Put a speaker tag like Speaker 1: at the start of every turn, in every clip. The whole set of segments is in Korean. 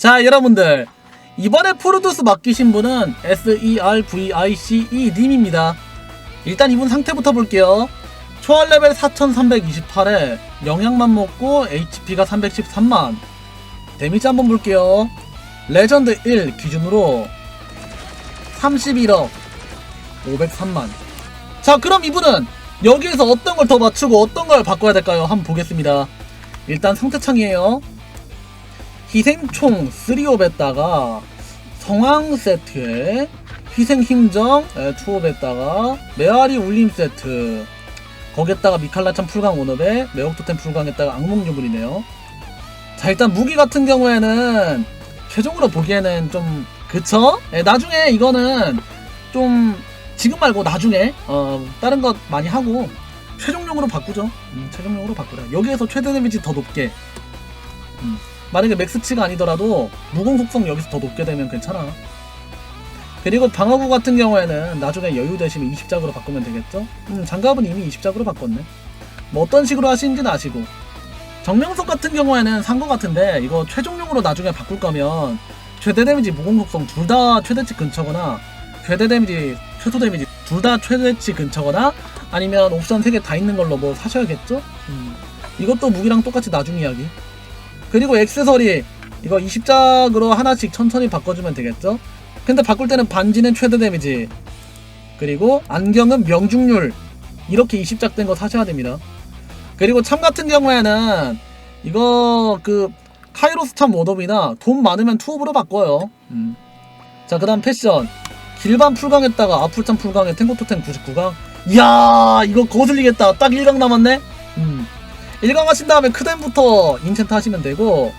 Speaker 1: 자 여러분들. 이번에 프로듀스 맡기신 분은 E SERVICE 님입니다. 일단 이분 상태부터 볼게요. 초월 레벨 4328에 영양만 먹고 HP가 313만. 데미지 한번 볼게요. 레전드 1 기준으로 31억 503만. 자 그럼 이분은 여기에서 어떤 걸 더 맞추고 어떤 걸 바꿔야 될까요? 한번 보겠습니다. 일단 상태창이에요 희생총 3옵에다가 성황 세트에 희생 힘정 2옵에다가 메아리 울림 세트 거기에다가 미칼라찬 풀강 원업에 매혹토템 풀강에다가 악몽 유물이네요. 자 일단 무기 같은 경우에는 최종으로 보기에는 좀 그쵸? 예, 나중에 이거는 좀 지금 말고 나중에 어, 다른 것 많이 하고 최종용으로 바꾸죠. 음, 최종용으로 바꾸자 여기에서 최대 데미지 더 높게. 음, 만약에 맥스치가 아니더라도 무공 속성 여기서 더 높게 되면 괜찮아. 그리고 방어구 같은 경우에는 나중에 여유 되시면 20작으로 바꾸면 되겠죠? 음, 장갑은 이미 20작으로 바꿨네. 뭐 어떤 식으로 하시는지는 아시고. 정명석 같은 경우에는 산 거 같은데 이거 최종용으로 나중에 바꿀 거면 최대 데미지 무공 속성 둘 다 최대치 근처거나 최대 데미지 최소 데미지 둘 다 최대치 근처거나 아니면 옵션 3개 다 있는 걸로 뭐 사셔야겠죠? 음. 이것도 무기랑 똑같이 나중 이야기. 그리고 액세서리 이거 20작으로 하나씩 천천히 바꿔주면 되겠죠? 근데 바꿀 때는 반지는 최대 데미지. 그리고 안경은 명중률. 이렇게 20작 된 거 사셔야 됩니다. 그리고 참 같은 경우에는 이거 그 카이로스 참 원업이나 돈 많으면 투업으로 바꿔요. 음. 자그 다음 패션. 길반 풀강에다가 아풀참 풀강에 탱고토템 99강. 이야 이거 거슬리겠다. 딱 1강 남았네? 음. 1강 하신 다음에 크덴부터 인챈트 하시면 되고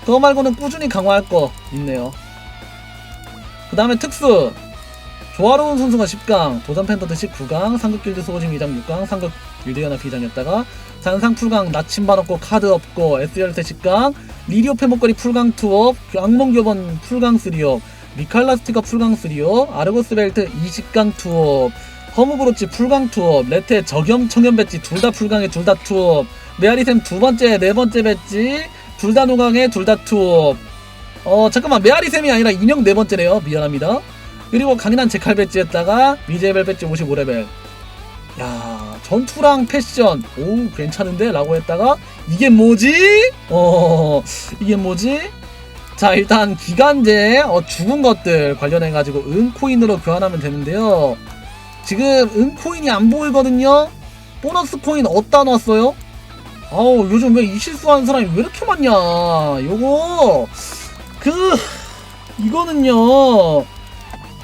Speaker 1: 그거 말고는 꾸준히 강화할 거 있네요. 그 다음에 특수. 조화로운 선수가 10강 도전 팬더드 19강 상급 길드 소호진 2장 6강 상급 길드 연합 2장이었다가 잔상 풀강 나침반 없고 카드 없고 SRT 10강 리리오 패목걸이 풀강 2업 악몽 교본 풀강 3업 미칼라스티가 풀강 3업 아르고스 벨트 20강 2업 허무브로치 풀강 2업 레테 저겸 청염 배지 둘 다 풀강에 둘 다 투업 메아리샘 두 번째, 네 번째 배지 둘 다 노강에 둘 다 투업. 어 잠깐만 메아리샘이 아니라 인형 네 번째네요. 미안합니다. 그리고 강인한 제칼 배지에다가 미제벨 배지 55레벨. 야 전투랑 패션 오 괜찮은데? 라고 했다가 이게 뭐지? 어 이게 뭐지? 자 일단 기간제 어, 죽은 것들 관련해 가지고 은코인으로 교환하면 되는데요. 지금 은코인이 안 보이거든요. 보너스 코인 어디다 놨어요? 아우 요즘 왜 이 실수하는 사람이 왜 이렇게 많냐? 요거 그 이거는요.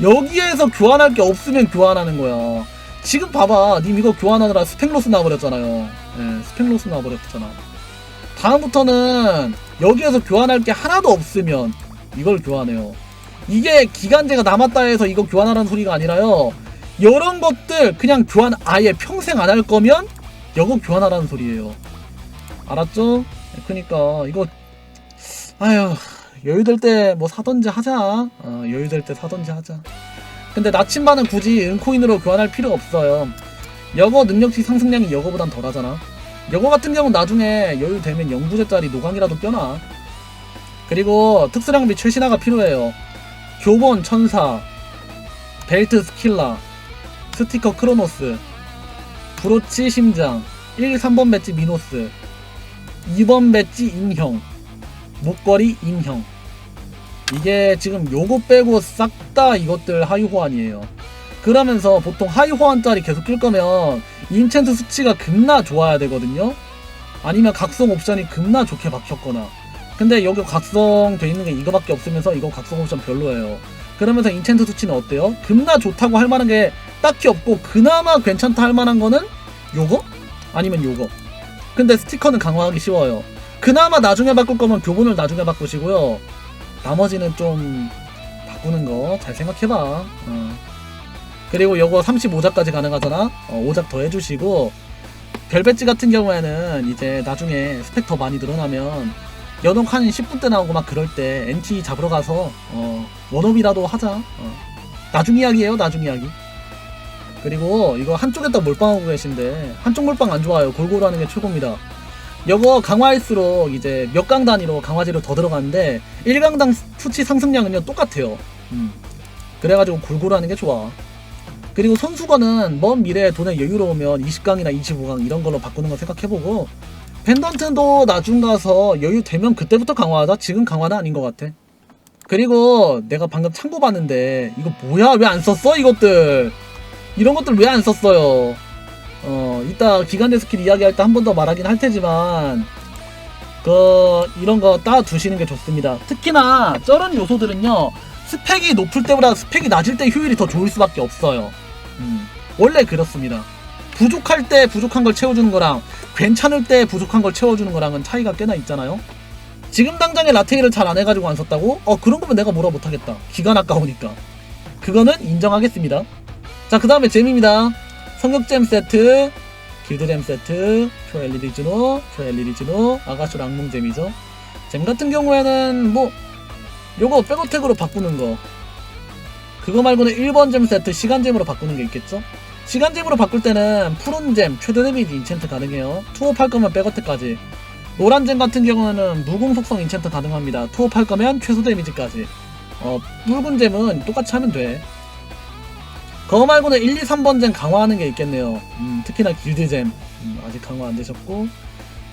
Speaker 1: 여기에서 교환할 게 없으면 교환하는 거야. 지금 봐봐. 님 이거 교환하느라 스펙로스 나버렸잖아요. 예 스펙로스 나버렸잖아. 다음부터는 여기에서 교환할 게 하나도 없으면 이걸 교환해요. 이게 기간제가 남았다 해서 이거 교환하라는 소리가 아니라요. 이런 것들 그냥 교환 아예 평생 안 할 거면 이거 교환하라는 소리예요 알았죠? 그니까 이거 아휴 여유될 때 뭐 사던지 하자. 어, 여유될 때 사던지 하자. 근데 나침반은 굳이 은코인으로 교환할 필요 없어요. 여거 능력치 상승량이 여거보단 덜하잖아. 여거 같은 경우는 나중에 여유되면 영부제짜리 노강이라도 껴놔. 그리고 특수량비 최신화가 필요해요. 교본 천사 벨트 스킬라 스티커 크로노스 브로치 심장 1, 3번 배지 미노스 2번 배지 인형 목걸이 인형. 이게 지금 요거 빼고 싹 다 이것들 하위 호환이에요. 그러면서 보통 하위 호환짜리 계속 끌 거면 인챈트 수치가 겁나 좋아야 되거든요. 아니면 각성 옵션이 겁나 좋게 박혔거나. 근데 여기 각성 돼 있는 게 이거밖에 없으면서 이거 각성 옵션 별로예요. 그러면서 인챈트 수치는 어때요? 겁나 좋다고 할 만한 게 딱히 없고 그나마 괜찮다 할 만한 거는 요거? 아니면 요거 근데 스티커는 강화하기 쉬워요. 그나마 나중에 바꿀 거면 교본을 나중에 바꾸시고요. 나머지는 좀 바꾸는 거 잘 생각해봐. 어. 그리고 요거 35작까지 가능하잖아. 어, 5작 더 해주시고 별배지 같은 경우에는 이제 나중에 스펙 더 많이 늘어나면 연옥 한 10분 때 나오고 막 그럴 때 NT 잡으러 가서 어, 원업이라도 하자. 어. 나중 이야기예요. 나중 이야기. 그리고 이거 한쪽에다 몰빵하고 계신데 한쪽 몰빵 안 좋아요. 골고루 하는 게 최고입니다. 요거 강화할수록 이제 몇 강 단위로 강화제로 더 들어가는데 1강당 수치 상승량은요 똑같아요. 음. 그래가지고 골고루 하는 게 좋아. 그리고 손수건은 먼 미래에 돈에 여유로우면 20강이나 25강 이런 걸로 바꾸는 거 생각해보고 펜던트도 나중 가서 여유 되면 그때부터 강화하자. 지금 강화는 아닌 것 같아. 그리고 내가 방금 참고 봤는데 이거 뭐야 왜 안 썼어 이것들 이런 것들 왜 안 썼어요? 어 이따 기간대 스킬 이야기할 때 한 번 더 말하긴 할 테지만 그 이런 거 따 두시는 게 좋습니다. 특히나 저런 요소들은요 스펙이 높을 때보다 스펙이 낮을 때 효율이 더 좋을 수밖에 없어요. 음, 원래 그렇습니다. 부족할 때 부족한 걸 채워주는 거랑 괜찮을 때 부족한 걸 채워주는 거랑은 차이가 꽤나 있잖아요. 지금 당장에 라테이를 잘 안 해가지고 안 썼다고? 어 그런 거면 내가 뭐라 못하겠다. 기간 아까우니까. 그거는 인정하겠습니다 자 그 다음에 잼입니다 성격잼 세트 길드잼 세트 LED 준호 아가쇼 악몽잼이죠 잼 같은 경우에는 뭐 요거 백어택으로 바꾸는 거 그거 말고는 1번 잼 세트 시간잼으로 바꾸는 게 있겠죠 시간잼으로 바꿀 때는 푸른잼 최대 데미지 인챈트 가능해요 투업할 거면 백어택까지 노란잼 같은 경우는 무공 속성 인챈트 가능합니다. 투업할 거면 최소 데미지까지. 어, 붉은잼은 똑같이 하면 돼. 그거 말고는 1, 2, 3번 잼 강화하는 게 있겠네요. 음, 특히나 길드잼. 음, 아직 강화 안 되셨고.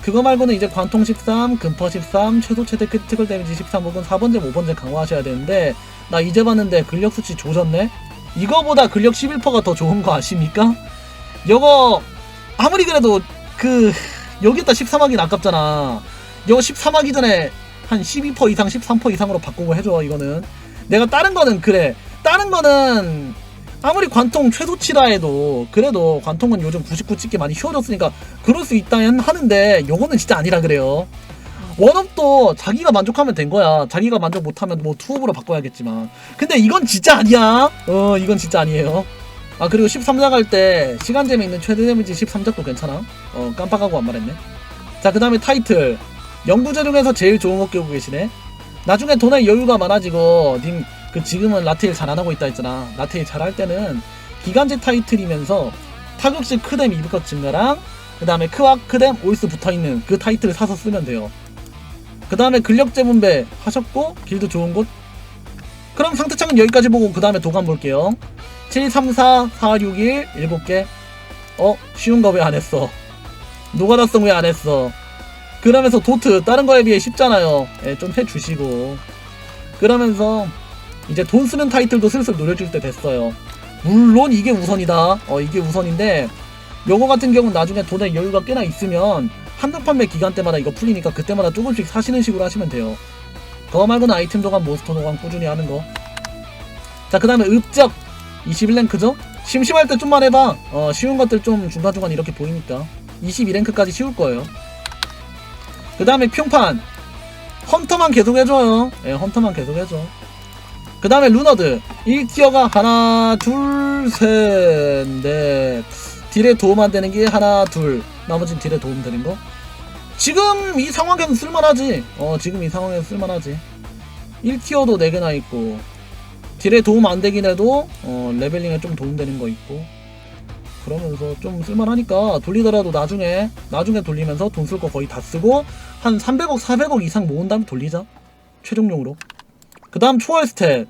Speaker 1: 그거 말고는 이제 관통 13, 금퍼 13, 최소 최대 크리티컬 데미지 13 혹은 4번 잼, 5번 잼 강화하셔야 되는데, 나 이제 봤는데 근력 수치 조졌네? 이거보다 근력 11%가 더 좋은 거 아십니까? 이거, 아무리 그래도 그, 여기다 13하기는 아깝잖아. 이거 13하기 전에 한 12% 이상, 13% 이상으로 바꾸고 해줘, 이거는. 내가 다른 거는 그래. 다른 거는 아무리 관통 최소치라 해도 그래도 관통은 요즘 99 찍기 많이 쉬워졌으니까 그럴 수 있다 하는데 요거는 진짜 아니라 그래요. 원업도 자기가 만족하면 된 거야. 자기가 만족 못하면 뭐 투업으로 바꿔야겠지만. 근데 이건 진짜 아니야. 어, 이건 진짜 아니에요. 아 그리고 13작 할 때 시간잼에 있는 최대 데미지 13작도 괜찮아 어 깜빡하고 안 말했네 자 그 다음에 타이틀 연구자 중에서 제일 좋은 거 끼고 계시네 나중에 돈에 여유가 많아지고 님 그 지금은 라테일 잘 안 하고 있다 했잖아 라테일 잘 할 때는 기간제 타이틀이면서 타격식 크뎀 이브컷 증가랑 그 다음에 크와 크뎀 오이스 붙어있는 그 타이틀을 사서 쓰면 돼요 그 다음에 근력 재분배 하셨고 길드 좋은 곳 그럼 상태 창은 여기까지 보고 그 다음에 도감 볼게요 7, 3, 4, 4, 6, 1, 7개. 어? 쉬운 거 왜 안 했어? 노가다성 왜 안 했어? 그러면서 도트, 다른 거에 비해 쉽잖아요. 예, 좀 해주시고. 그러면서, 이제 돈 쓰는 타이틀도 슬슬 노려줄 때 됐어요. 물론 이게 우선이다. 어, 이게 우선인데, 요거 같은 경우는 나중에 돈에 여유가 꽤나 있으면, 한정 판매 기간 때마다 이거 풀리니까 그때마다 조금씩 사시는 식으로 하시면 돼요. 그거 말고는 아이템 도감, 몬스터 도감 꾸준히 하는 거. 자, 그 다음에 읍적. 21랭크죠? 심심할 때 좀만 해봐. 어, 쉬운 것들 좀 중간중간 이렇게 보이니까. 22랭크까지 쉬울 거예요. 그 다음에 평판. 헌터만 계속 해줘요. 예, 헌터만 계속 해줘. 그 다음에 루너드. 1티어가 하나, 둘, 셋, 넷. 딜에 도움 안 되는 게 하나, 둘. 나머지는 딜에 도움 되는 거. 지금 이 상황에서 쓸만하지. 어, 지금 이 상황에서 쓸만하지. 1티어도 4개나 있고. 딜에 도움 안 되긴 해도 어, 레벨링에 좀 도움되는 거 있고 그러면서 좀 쓸만하니까 돌리더라도 나중에 나중에 돌리면서 돈 쓸 거 거의 다 쓰고 한 300억 400억 이상 모은 다음에 돌리자 최종용으로 그 다음 초월 스탯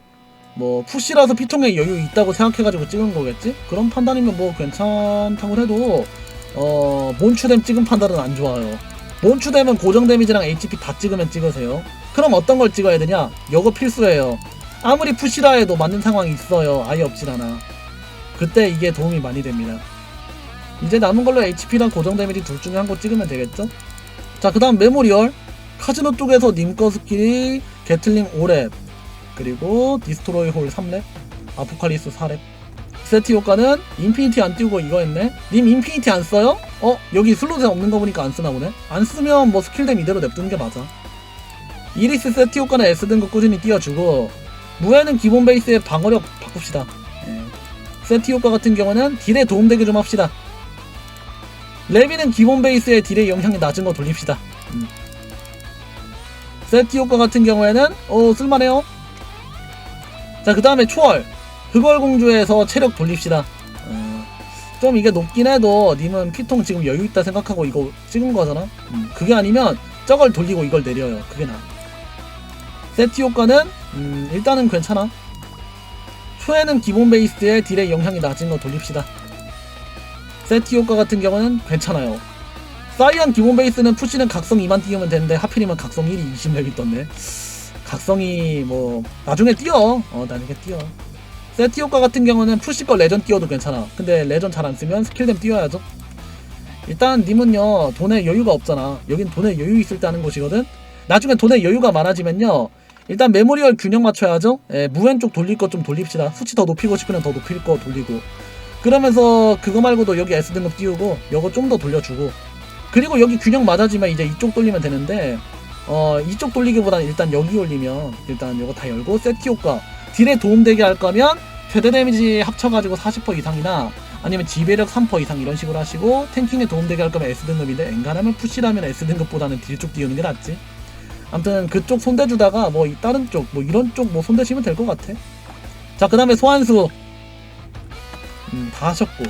Speaker 1: 뭐 푸시라서 피통에 여유 있다고 생각해가지고 찍은 거겠지 그런 판단이면 뭐 괜찮다고 해도 어 몬추뎀 찍은 판단은 안 좋아요 몬추뎀은 고정 데미지랑 HP 다 찍으면 찍으세요 그럼 어떤 걸 찍어야 되냐 요거 필수예요 아무리 푸시라 해도 맞는 상황이 있어요. 아예 없진 않아. 그때 이게 도움이 많이 됩니다. 이제 남은 걸로 HP랑 고정 데미지 둘 중에 한 거 찍으면 되겠죠? 자, 그 다음 메모리얼. 카지노 쪽에서 님거 스킬이 게틀링 5렙, 그리고 디스트로이 홀 3렙, 아포칼리스 4렙. 세트 효과는 인피니티 안 띄우고 이거 했네? 님 인피니티 안 써요? 어? 여기 슬롯에 없는 거 보니까 안 쓰나 보네? 안 쓰면 뭐 스킬댐 이대로 냅두는 게 맞아. 이리스 세트 효과는 S 등급 꾸준히 띄워주고 무에는 기본 베이스의 방어력 바꿉시다. 예. 세트 효과 같은 경우는 딜에 도움되게 좀 합시다. 레비는 기본 베이스의 딜의 영향이 낮은 거 돌립시다. 음. 세트 효과 같은 경우에는 어 쓸만해요. 자 그 다음에 초월 흑월공주에서 체력 돌립시다. 어, 좀 이게 높긴 해도 님은 피통 지금 여유 있다 생각하고 이거 찍은 거잖아. 음, 그게 아니면 저걸 돌리고 이걸 내려요. 그게 나. 세트 효과는 음, 일단은 괜찮아. 초에는 기본 베이스에 딜의 영향이 낮은 거 돌립시다. 세트 효과 같은 경우는 괜찮아요. 사이언 기본 베이스는 푸시는 각성 2만 띄우면 되는데 하필이면 각성 1이 20렙이 떴네. 각성이 뭐 나중에 띄어. 어 나중에 띄어. 세트 효과 같은 경우는 푸시 거 레전 띄워도 괜찮아. 근데 레전 잘 안 쓰면 스킬댐 띄워야죠. 일단 님은요 돈에 여유가 없잖아. 여긴 돈에 여유 있을 때 하는 곳이거든. 나중에 돈에 여유가 많아지면요. 일단 메모리얼 균형 맞춰야죠. 예, 무엔 쪽 돌릴 거좀 돌립시다. 수치 더 높이고 싶으면 더 높일 거 돌리고. 그러면서 그거 말고도 여기 S 등급 띄우고 요거 좀 더 돌려주고. 그리고 여기 균형 맞아지면 이제 이쪽 돌리면 되는데 어 이쪽 돌리기보다는 일단 여기 올리면 일단 요거 다 열고 세트 효과. 딜에 도움되게 할 거면 최대 데미지 합쳐가지고 40% 이상이나 아니면 지배력 3% 이상 이런 식으로 하시고 탱킹에 도움되게 할 거면 S등급인데 엔간하면 푸시라면 S등급보다는 딜 쪽 띄우는 게 낫지. 아무튼 그쪽 손대주다가 뭐이 다른 쪽 뭐 이런 쪽 뭐 손대시면 될 것 같아. 자 그 다음에 소환수. 음, 다 하셨고.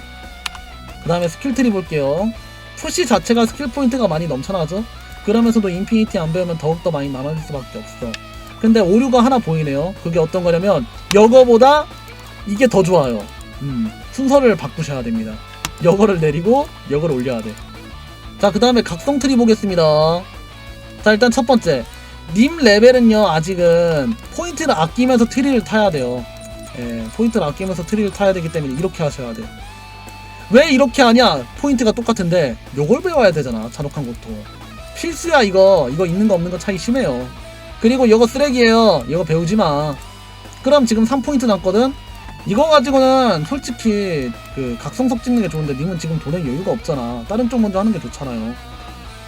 Speaker 1: 그 다음에 스킬 트리 볼게요. 푸시 자체가 스킬 포인트가 많이 넘쳐나죠 그러면서도 인피니티 안 배우면 더욱더 많이 남아질 수밖에 없어. 근데 오류가 하나 보이네요. 그게 어떤 거냐면 여거보다 이게 더 좋아요. 음, 순서를 바꾸셔야 됩니다. 여거를 내리고 여거를 올려야 돼 자 그 다음에 각성 트리 보겠습니다. 자 일단 첫 번째. 님 레벨은요 아직은 포인트를 아끼면서 트리를 타야 돼요. 예, 포인트를 아끼면서 트리를 타야 되기 때문에 이렇게 하셔야 돼요 왜 이렇게 하냐? 포인트가 똑같은데 요걸 배워야 되잖아 잔혹한 것도 필수야 이거. 이거 있는 거 없는 거 차이 심해요. 그리고 이거 쓰레기예요. 이거 배우지 마. 그럼 지금 3포인트 남거든? 이거 가지고는 솔직히 그 각성석 찍는 게 좋은데 님은 지금 돈에 여유가 없잖아. 다른 쪽 먼저 하는 게 좋잖아요.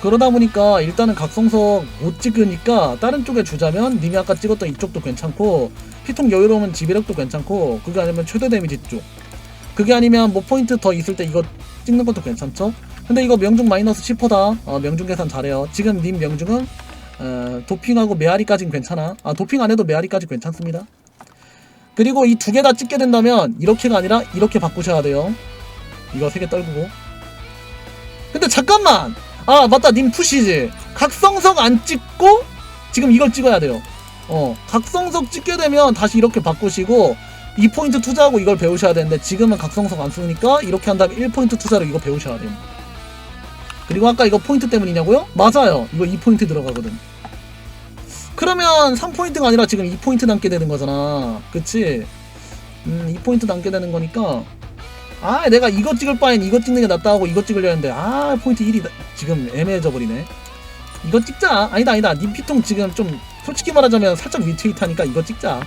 Speaker 1: 그러다 보니까 일단은 각성석 못 찍으니까 다른 쪽에 주자면 님이 아까 찍었던 이쪽도 괜찮고 피통 여유로우면 지배력도 괜찮고 그게 아니면 최대 데미지 쪽. 그게 아니면 뭐 포인트 더 있을 때 이거 찍는 것도 괜찮죠 근데 이거 명중 마이너스 10%다. 어, 명중 계산 잘해요. 지금 님 명중은 어, 도핑하고 메아리까진 괜찮아. 아 도핑 안 해도 메아리까지 괜찮습니다. 그리고 이 두 개 다 찍게 된다면 이렇게가 아니라 이렇게 바꾸셔야 돼요. 이거 세 개 떨구고. 근데 잠깐만! 아 맞다. 님 푸시지. 각성석 안 찍고 지금 이걸 찍어야 돼요. 어 각성석 찍게 되면 다시 이렇게 바꾸시고 2포인트 투자하고 이걸 배우셔야 되는데 지금은 각성석 안 쓰니까 이렇게 한 다음에 1포인트 투자로 이거 배우셔야 돼요 그리고 아까 이거 포인트 때문이냐고요? 맞아요. 이거 2포인트 들어가거든. 그러면 3포인트가 아니라 지금 2포인트 남게 되는 거잖아. 그치? 음 2포인트 남게 되는 거니까. 아 내가 이거 찍을 바엔 이거 찍는 게 낫다 하고 이거 찍으려 했는데 아 포인트 1이 지금 애매해져 버리네. 이거 찍자. 아니다 아니다. 님 피통 지금 좀 솔직히 말하자면 살짝 위트윗하니까 이거 찍자.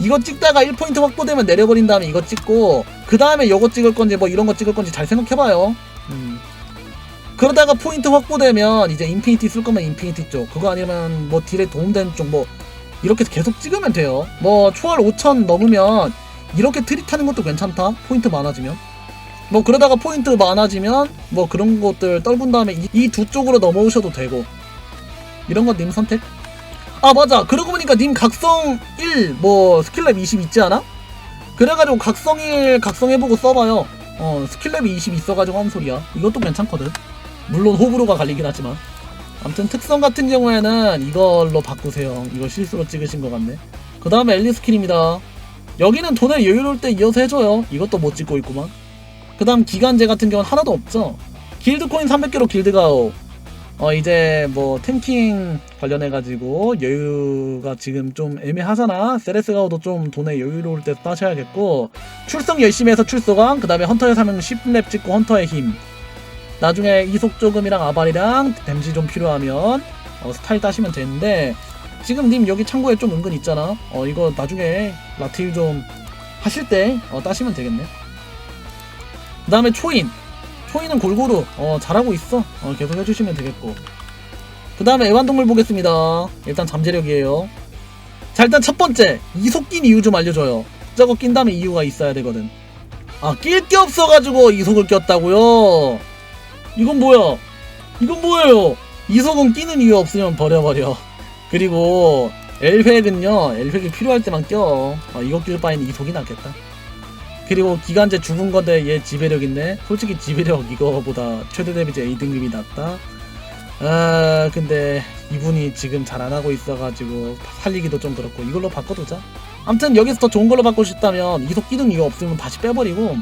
Speaker 1: 이거 찍다가 1포인트 확보되면 내려버린 다음에 이거 찍고 그 다음에 요거 찍을 건지 뭐 이런 거 찍을 건지 잘 생각해봐요. 음. 그러다가 포인트 확보되면 이제 인피니티 쓸 거면 인피니티 쪽 그거 아니면 뭐 딜에 도움되는 쪽 뭐 이렇게 계속 찍으면 돼요. 뭐 초월 5천 넘으면 이렇게 트릿 하는 것도 괜찮다? 포인트 많아지면? 뭐 그러다가 포인트 많아지면 뭐 그런 것들 떨군 다음에 이 두 쪽으로 넘어오셔도 되고. 이런 건 님 선택? 아 맞아. 그러고 보니까 님 각성 1 뭐 스킬랩 20 있지 않아? 그래가지고 각성 1 각성해보고 써봐요. 어 스킬랩이 20 있어가지고 한 소리야. 이것도 괜찮거든 물론 호불호가 갈리긴 하지만. 아무튼 특성 같은 경우에는 이걸로 바꾸세요. 이거 실수로 찍으신 것 같네. 그 다음에 엘리 스킬입니다. 여기는 돈을 여유로울 때 이어서 해줘요. 이것도 못 찍고 있구만. 그 다음 기간제 같은 경우는 하나도 없죠. 길드 코인 300개로 길드가오. 어 이제 뭐 탱킹 관련해가지고 여유가 지금 좀 애매하잖아. 세레스가오도 좀 돈에 여유로울 때 따셔야겠고 출석 열심히 해서 출소강 그 다음에 헌터의 사명 10렙 찍고 헌터의 힘 나중에 이속 조금이랑 아발이랑 댐지 좀 필요하면 어, 스타일 따시면 되는데 지금 님 여기 창고에 좀 은근 있잖아. 어 이거 나중에 라테일 좀 하실 때 어, 따시면 되겠네. 그 다음에 초인. 초인은 골고루 어, 잘하고 있어. 어, 계속 해주시면 되겠고. 그 다음에 애완동물 보겠습니다. 일단 잠재력이에요. 자 일단 첫 번째. 이속 낀 이유 좀 알려줘요. 저거 낀 다음에 이유가 있어야 되거든. 아 낄 게 없어가지고 이속을 꼈다고요 이건 뭐야? 이건 뭐예요? 이속은 끼는 이유 없으면 버려버려. 그리고 엘획은요 엘획이 필요할 때만 껴. 어, 이거 낄 바에는 이속이 낫겠다. 그리고 기간제 죽은 건데 얘 지배력 있네? 솔직히 지배력 이거보다 최대 데미지 A등급이 낫다. 아 근데 이분이 지금 잘 안하고 있어가지고 살리기도 좀 그렇고 이걸로 바꿔두자. 암튼 여기서 더 좋은 걸로 바꾸고 싶다면 이속 기능 이거 없으면 다시 빼버리고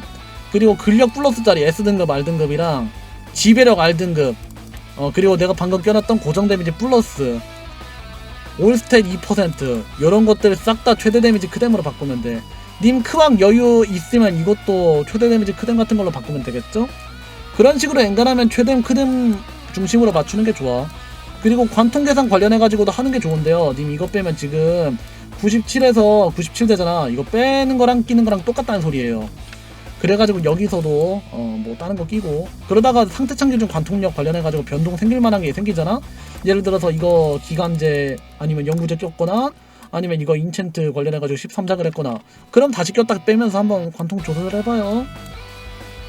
Speaker 1: 그리고 근력 플러스짜리 S등급 R등급이랑 지배력 R등급 어 그리고 내가 방금 껴놨던 고정 데미지 플러스 올스탯 2% 이런 것들 싹 다 최대 데미지 크뎀으로 바꾸면 돼. 님 크왕 여유 있으면 이것도 최대 데미지 크뎀 같은 걸로 바꾸면 되겠죠? 그런 식으로 엔간하면 최뎀 크뎀 중심으로 맞추는 게 좋아. 그리고 관통 계산 관련해가지고도 하는 게 좋은데요. 님 이거 빼면 지금 97에서 97 되잖아. 이거 빼는 거랑 끼는 거랑 똑같다는 소리예요. 그래가지고 여기서도 어 뭐 다른 거 끼고 그러다가 상태 창조 중 관통력 관련해가지고 변동 생길 만한 게 생기잖아. 예를 들어서 이거 기간제 아니면 연구제 꼈거나 아니면 이거 인챈트 관련해가지고 13작을 했거나 그럼 다시 꼈다 빼면서 한번 관통 조절을 해봐요.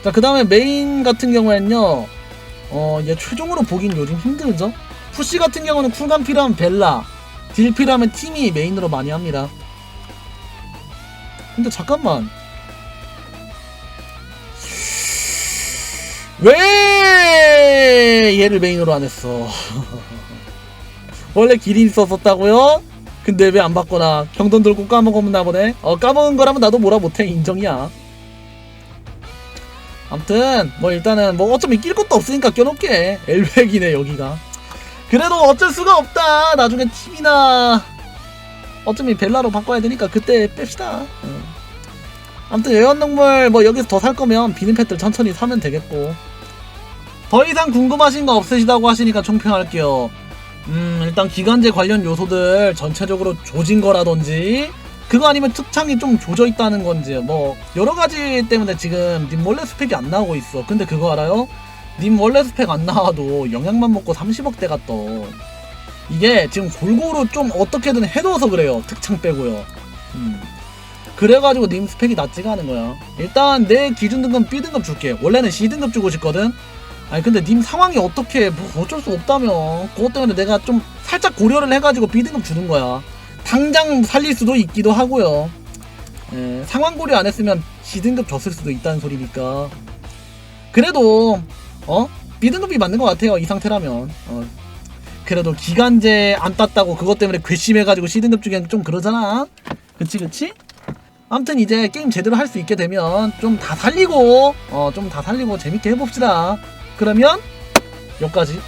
Speaker 1: 자 그 다음에 메인 같은 경우에는요. 어얘 최종으로 보긴 요즘 힘들죠. 푸시 같은 경우는 쿨감 필요하면 벨라, 딜 필요하면 팀이 메인으로 많이 합니다. 근데 잠깐만 왜 얘를 메인으로 안 했어? 원래 길이 있었었다고요? 근데 왜 안 바꿔나? 경돈 들고 까먹었나 보네? 어, 까먹은 거라면 나도 뭐라 못해. 인정이야. 암튼, 뭐 일단은, 뭐 어차피 낄 것도 없으니까 껴놓게. 엘백이네, 여기가. 그래도 어쩔 수가 없다. 나중에 팀이나, 어차피 벨라로 바꿔야 되니까 그때 뺍시다. 응. 아무튼 애완동물 뭐 여기서 더 살 거면 비는 펫들 천천히 사면 되겠고. 더 이상 궁금하신 거 없으시다고 하시니까 총평할게요. 음, 일단 기간제 관련 요소들 전체적으로 조진 거라든지, 그거 아니면 특창이 좀 조져 있다는 건지, 뭐, 여러 가지 때문에 지금 님 원래 스펙이 안 나오고 있어. 근데 그거 알아요? 님 원래 스펙 안 나와도 영양만 먹고 30억대가 떠. 이게 지금 골고루 좀 어떻게든 해둬서 그래요. 특창 빼고요. 음. 그래가지고 님 스펙이 낮지가 않은 거야. 일단 내 기준 등급 B등급 줄게. 원래는 C등급 주고 싶거든. 아니 근데 님 상황이 어떻게 뭐 어쩔 수 없다며 그것 때문에 내가 좀 살짝 고려를 해가지고 B등급 주는 거야 당장 살릴 수도 있기도 하고요 예, 상황 고려 안 했으면 C등급 줬을 수도 있다는 소리니까 그래도 어 B등급이 맞는 것 같아요 이 상태라면 어, 그래도 기간제 안 땄다고 그것 때문에 괘씸해가지고 C등급 주기엔 좀 그러잖아 그치 그치? 아무튼 이제 게임 제대로 할 수 있게 되면 좀 다 살리고 어 좀 다 살리고 재밌게 해봅시다. 그러면 여기까지